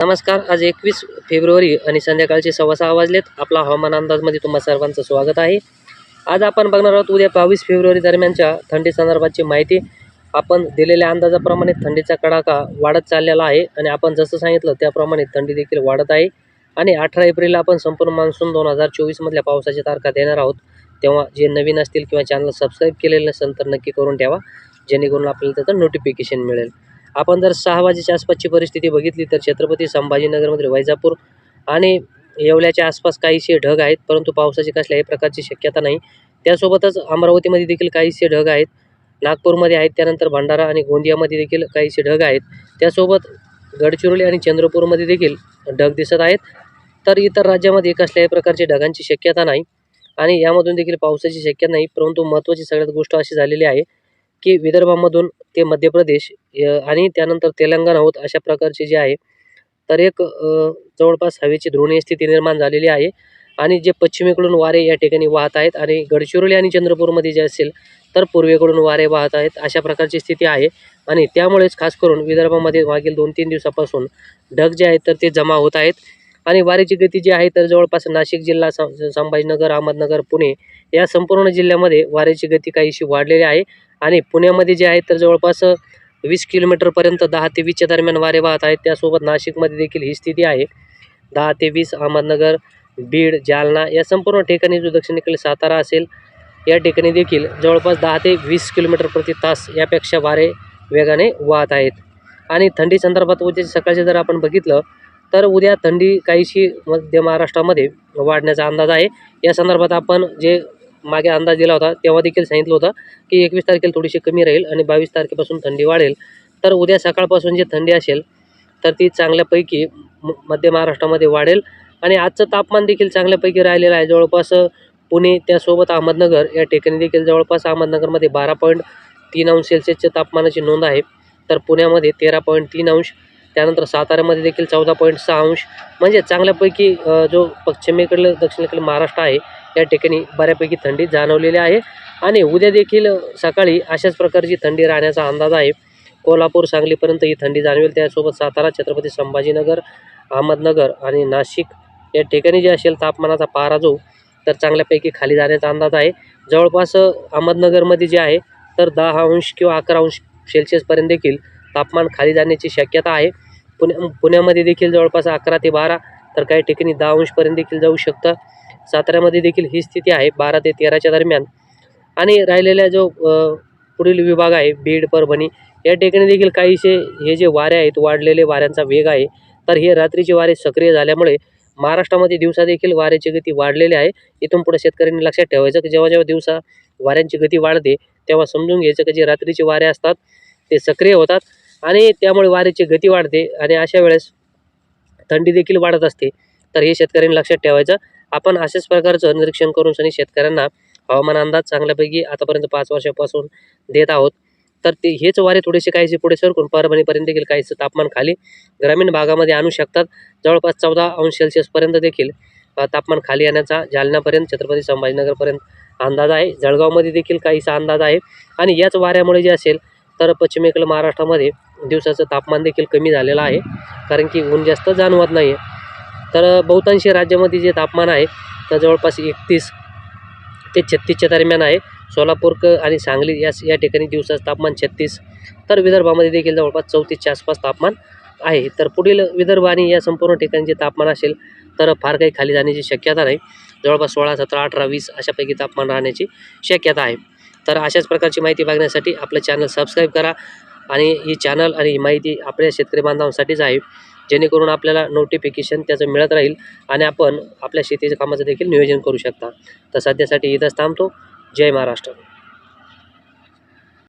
नमस्कार आज एकवीस फेब्रुवारी आणि संध्याकाळचे सव्वा सहा वाजलेत. आपला हवामान अंदाजमध्ये तुम्हा सर्वांचं स्वागत आहे. आज आपण बघणार आहोत उद्या बावीस फेब्रुवारी दरम्यानच्या थंडी संदर्भाची माहिती. आपण दिलेल्या अंदाजाप्रमाणे थंडीचा कडाका वाढत चाललेला आहे आणि आपण जसं सांगितलं त्याप्रमाणे थंडी देखील वाढत आहे. आणि अठरा एप्रिलला आपण संपूर्ण मान्सून दोन हजार चोवीसमधल्या पावसाच्या तारखा देणार आहोत. तेव्हा जे नवीन असतील किंवा चॅनल सबस्क्राईब केलेलं नसेल तर नक्की करून ठेवा जेणेकरून आपल्याला त्याचं नोटिफिकेशन मिळेल. आपण जर सहा वाजेच्या आसपासची परिस्थिती बघितली तर छत्रपती संभाजीनगरमध्ये वैजापूर आणि येवल्याच्या आसपास काहीसे ढग आहेत परंतु पावसाची कसल्याही प्रकारची शक्यता नाही. त्यासोबतच अमरावतीमध्ये देखील काहीसे ढग आहेत. नागपूरमध्ये आहेत त्यानंतर भंडारा आणि गोंदियामध्ये देखील काहीसे ढग आहेत. त्यासोबत गडचिरोली आणि चंद्रपूरमध्ये देखील ढग दिसत आहेत. तर इतर राज्यामध्ये कसल्याही प्रकारची ढगांची शक्यता नाही आणि यामधून देखील पावसाची शक्यता नाही परंतु महत्त्वाची सगळ्यात गोष्ट अशी झालेली आहे की विदर्भामधून ते मध्य प्रदेश य आणि त्यानंतर तेलंगणा होत अशा प्रकारचे जे आहे तर एक जवळपास हवेची ध्रुणीय स्थिती निर्माण झालेली आहे. आणि जे पश्चिमेकडून वारे या ठिकाणी वाहत आहेत आणि गडचिरोली आणि चंद्रपूरमध्ये जे असेल तर पूर्वेकडून वारे वाहत आहेत अशा प्रकारची स्थिती आहे. आणि त्यामुळेच खास करून विदर्भामध्ये मागील दोन तीन दिवसापासून ढग जे आहेत तर ते जमा होत आहेत. आणि वारीची गती जी आहे तर जवळपास नाशिक जिल्हा सं संभाजीनगर अहमदनगर पुणे या संपूर्ण जिल्ह्यामध्ये वाऱ्याची गती काहीशी वाढलेली आहे. आणि पुण्यामध्ये जे आहे तर जवळपास वीस किलोमीटरपर्यंत दहा ते वीसच्या दरम्यान वारे वाहत आहेत. त्यासोबत नाशिकमध्ये देखील ही स्थिती आहे. दहा ते वीस अहमदनगर बीड जालना या संपूर्ण ठिकाणी जो दक्षिणेकडे सातारा असेल या ठिकाणी देखील जवळपास दहा ते वीस किलोमीटर प्रति तास यापेक्षा वारे वेगाने वाहत आहेत. आणि थंडी संदर्भात उद्या सकाळचे जर आपण बघितलं तर उद्या थंडी काहीशी मध्य महाराष्ट्रामध्ये वाढण्याचा अंदाज आहे. या संदर्भात आपण जे मागे अंदाज दिला होता तेव्हा देखील सांगितलं होतं की एकवीस तारखेला थोडीशी कमी राहील आणि बावीस तारखेपासून थंडी वाढेल. तर उद्या सकाळपासून जी थंडी असेल तर ती चांगल्यापैकी म मध्य महाराष्ट्रामध्ये वाढेल. आणि आजचं तापमान देखील चांगल्यापैकी राहिलेलं आहे. जवळपास पुणे त्यासोबत अहमदनगर या ठिकाणी देखील जवळपास अहमदनगरमध्ये बारा पॉईंट तीन अंश सेल्सिअसच्या तापमानाची नोंद आहे. तर पुण्यामध्ये तेरा पॉईंट तीन अंश त्यानंतर साताऱ्यामध्ये देखील चौदा पॉईंट सहा अंश. म्हणजे चांगल्यापैकी जो पश्चिमेकडलं दक्षिणेकडलं महाराष्ट्र आहे या ठिकाणी बऱ्यापैकी थंडी जाणवलेली आहे. आणि उद्या देखील सकाळी अशाच प्रकारची थंडी राहण्याचा अंदाज आहे. कोल्हापूर सांगलीपर्यंत ही थंडी जाणवेल. त्यासोबत सातारा छत्रपती संभाजीनगर अहमदनगर आणि नाशिक या ठिकाणी जे असेल तापमानाचा पारा जो तर चांगल्यापैकी खाली जाण्याचा अंदाज आहे. जवळपास अहमदनगरमध्ये जे आहे तर दहा अंश किंवा अकरा अंश सेल्सिअसपर्यंत देखील तापमान खाली जाण्याची शक्यता आहे. पुण्या पुण्यामध्ये देखील जवळपास अकरा ते बारा तर काही ठिकाणी दहा अंशपर्यंत देखील जाऊ शकतं. साताऱ्यामध्ये देखील ही स्थिती आहे बारा ते तेराच्या दरम्यान. आणि राहिलेला जो पुढील विभाग आहे बीड परभणी या ठिकाणी देखील काहीसे हे जे वारे आहेत वाढलेले वाऱ्यांचा वेग आहे. तर हे रात्रीचे वारे सक्रिय झाल्यामुळे महाराष्ट्रामध्ये दिवसा देखील वाऱ्याची गती वाढलेली आहे. इथून पुढे शेतकऱ्यांनी लक्षात ठेवायचं की जेव्हा जेव्हा दिवसा वाऱ्यांची गती वाढते तेव्हा समजून घ्यायचं की जे रात्रीचे वारे असतात ते सक्रिय होतात. आणि त्यामुळे वाऱ्याची गती वाढते आणि अशा वेळेस थंडी देखील वाढत असते. तर हे शेतकऱ्यांनी लक्षात ठेवायचं. आपण अशाच प्रकारचं निरीक्षण करून सनी शेतकऱ्यांना हवामान अंदाज चांगल्यापैकी आतापर्यंत पाच वर्षापासून देत आहोत. तर ते हेच वारे थोडेसे काहीसे पुढे सरकून परभणीपर्यंत देखील काहीसं तापमान खाली ग्रामीण भागामध्ये आणू शकतात. जवळपास चौदा अंश सेल्सिअसपर्यंत देखील तापमान खाली येण्याचा जालन्यापर्यंत छत्रपती संभाजीनगरपर्यंत अंदाज आहे. जळगावमध्ये देखील काहीसा अंदाज आहे. आणि याच वाऱ्यामुळे जे असेल तर पश्चिमेकडील महाराष्ट्रामध्ये दिवसाचं तापमान देखील कमी झालेलं आहे. कारण की ऊन जास्त जाणवत नाही आहे तर बहुतांशी राज्यामध्ये जे तापमान आहे तर जवळपास एकतीस ते छत्तीसच्या दरम्यान आहे. सोलापूर क आणि सांगली या या ठिकाणी दिवसाचं तापमान छत्तीस. तर विदर्भामध्ये देखील जवळपास चौतीसच्या आसपास तापमान आहे. तर पुढील विदर्भ आणि या संपूर्ण ठिकाणी जे तापमान असेल तर फार काही खाली जाण्याची शक्यता नाही. जवळपास सोळा सतरा अठरा वीस अशापैकी तापमान राहण्याची शक्यता आहे. तर अशाच प्रकारची माहिती बघण्यासाठी आपलं चॅनल सबस्क्राईब करा. आणि ही चॅनल आणि ही माहिती आपल्या शेतकरी बांधवांसाठीच आहे. जेणेकरून आपल्याला नोटिफिकेशन त्याचं मिळत राहील आणि आपण आपल्या शेतीच्या कामाचं देखील नियोजन करू शकता. तर सध्यासाठी इथंच थांबतो. जय महाराष्ट्र.